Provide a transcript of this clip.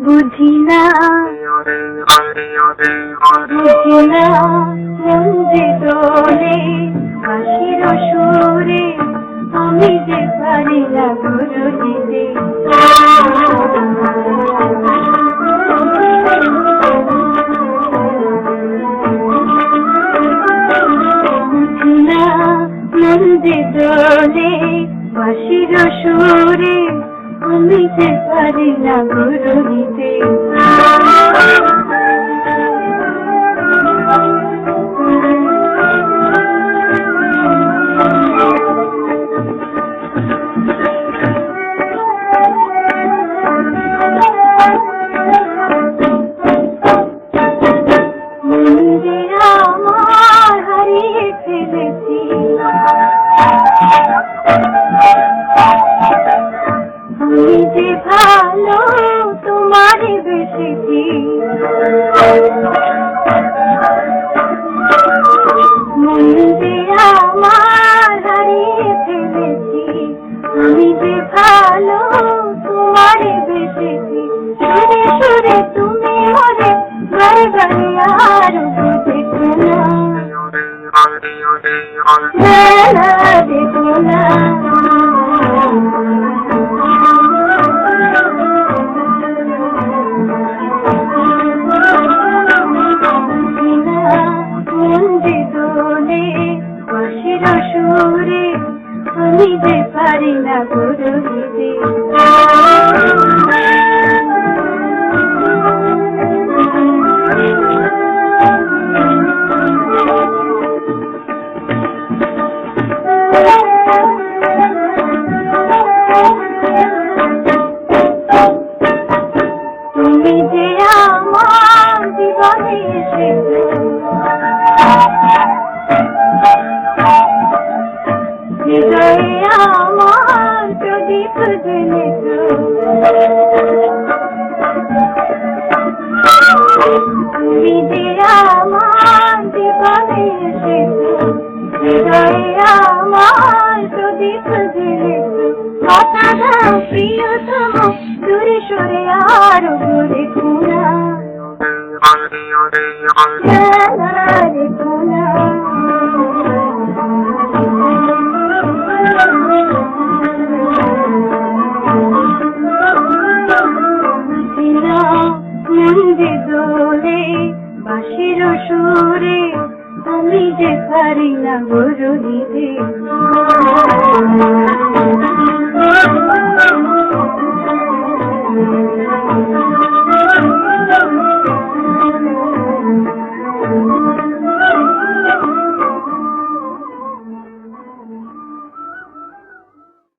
বুঝি না। বুঝি না মন যে দোলে সুরে আমি যে পারি না গুরু বুঝি না মন যে দোলে সুরে যে পারি না গুরু Thank মন্দিরে সুরে সুরে তুমি মরে গায়ে গায়ে আর দেখো না বেলা তুমি যে আমার জীবনে এসেছ হৃদয়ে আমার প্রদীপ আমার প্রদীপ জ্বেলেছো কথা দাও প্রিয়তম দূরে সরে আরও দূরে কোনা রে কোনা মন্দি দোলে বাঁশির সুরে আমি যে পারি না গুরু দিতে